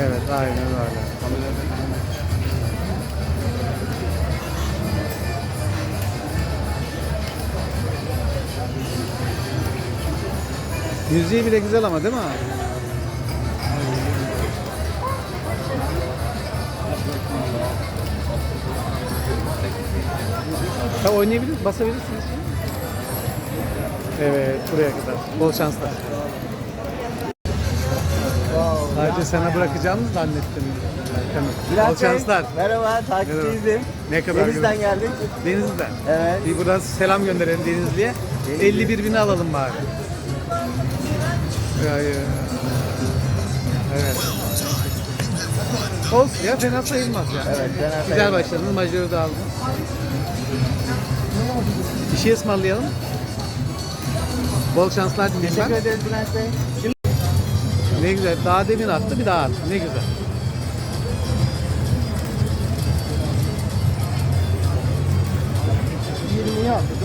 Aynen öyle. Müziği bile güzel ama değil mi abi? Ha oynayabilir, basabilirsiniz. Evet, buraya kadar. Bol şanslar. Sadece sana bırakacağımı zannettim. Bol Bülent Bey, şanslar. Merhaba, takipçiydim. Ne kadar Deniz'den güzel. geldik. Denizli'den. Evet. Bir buradan selam gönderelim Denizli'ye. 51 bini alalım bari. Ya, ya. Evet. Olsun ya fena sayılmaz ya. Evet, fena Güzel sayılmaz. başladın, majörü da aldın. Bir şey ısmarlayalım. Bol şanslar dileyim Teşekkür ederiz Bülent Bey. Ne güzel. Daha demin attı, bir daha attı. Ne güzel. Yirmi yaptık.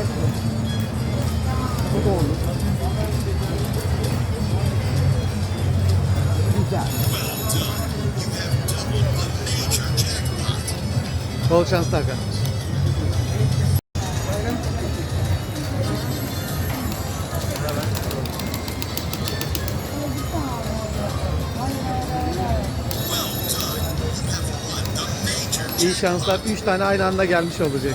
Bu da olur. Güzel. Bol şanslar kardeşim. İyi şanslar. 3 tane aynı anda gelmiş olacak.